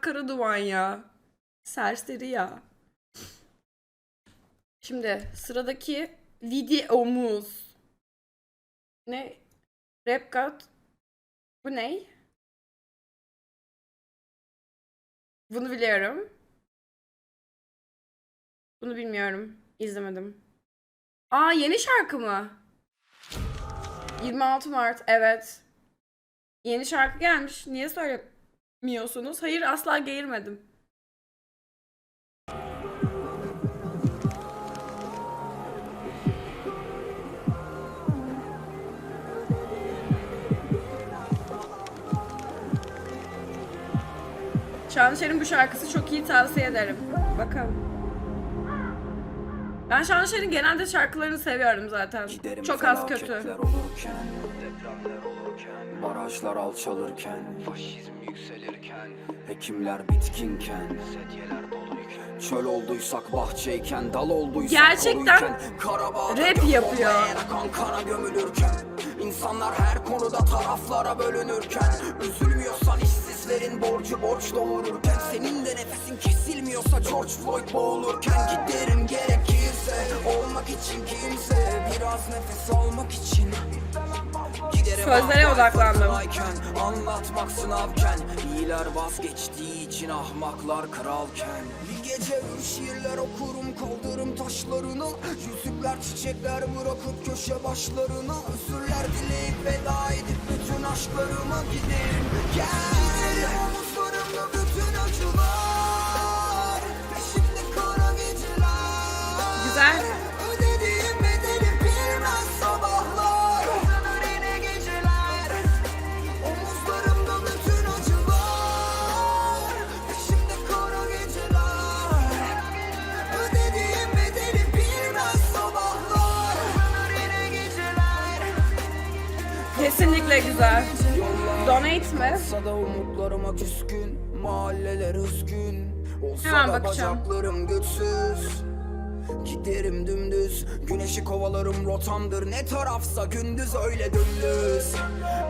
Burak Karaduman ya. Serseri ya. Şimdi sıradaki videomuz. Ne? Rap God. Bu ne? Bunu biliyorum. Bunu bilmiyorum. İzlemedim. Aa yeni şarkı mı? 26 Mart evet. Yeni şarkı gelmiş. Niye söylemiyorsunuz? Hayır asla geğirmedim. Şanışer'in bu şarkısı çok iyi tavsiye ederim. Bakalım. Ben Şanışer'in genelde şarkılarını seviyorum zaten. Giderim Çok az kötü. olurken Depremler olurken Barajlar alçalırken Faşizm yükselirken, Hekimler bitkinken sedyeler doluyken Çöl olduysak bahçeyken Dal olduysak Gerçekten koruyken, Karabağ'da rap yapıyor. kana gömülürken İnsanlar her konuda taraflara bölünürken Üzülmüyorsan işsizlerin borcu borç doğururken Senin de nefesin kesilmiyorsa George Floyd boğulurken Giderim gerekirse olmak için kimse Biraz nefes almak için Sözlere odaklandım. Anlatmak sınavken İyiler vazgeçtiği için ahmaklar kralken. Bir gece bir şiirler okurum kaldırım taşlarına Yüzükler çiçekler bırakıp köşe başlarına Özürler dileyip veda edip bütün aşklarıma giderim. Gel Omuzlarımda bütün acılar Peşimde kara geceler. Güzel. Kesinlikle güzel. Donate mi? Mahalleler üzgün Olsa Hemen da bakacağım. bacaklarım güçsüz Giderim dümdüz Güneşi kovalarım rotamdır Ne tarafsa gündüz öyle dümdüz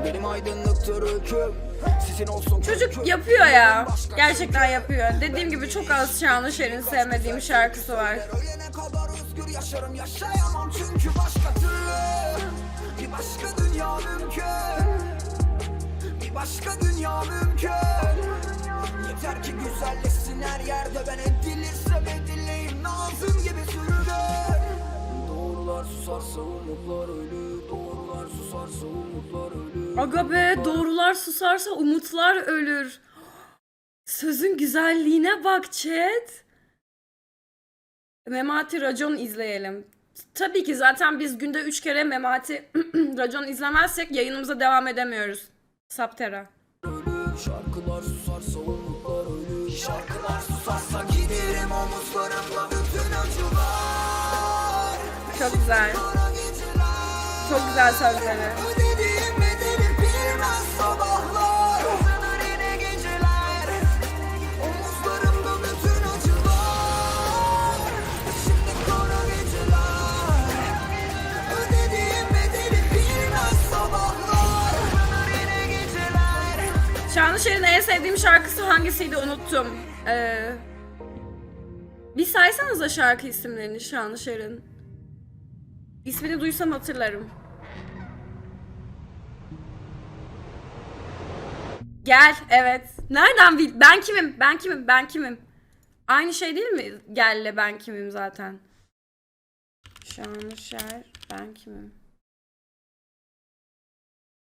Benim aydınlıktır öyküm Sizin olsun Çocuk yapıyor ya. Gerçekten yapıyor. Dediğim gibi çok az Şanışer'in sevmediğim şarkısı var. Ölene kadar özgür yaşarım yaşayamam çünkü başka dünya mümkün Yeter ki güzelleşsin her yerde ben edilirsem edileyim Nazım gibi sürüden Doğrular susarsa umutlar ölür Doğrular susarsa umutlar ölür Aga be doğrular susarsa umutlar ölür. Sözün güzelliğine bak chat. Memati Racon izleyelim. Tabii ki zaten biz günde 3 kere Memati Racon izlemezsek yayınımıza devam edemiyoruz. Saptera. Şarkılar susarsa umutlar ölür Şarkılar susarsa giderim omuzlarımda bütün acılar Çok güzel. Çok güzel sözleri. Geceler Şanışer'in en sevdiğim şarkısı hangisiydi unuttum. Ee, bir saysanıza şarkı isimlerini Şanışer'in. İsmini duysam hatırlarım. Gel, evet. Nereden bil? Ben kimim? Ben kimim? Ben kimim? Aynı şey değil mi? Gel'le ben kimim zaten. Şanışer, ben kimim?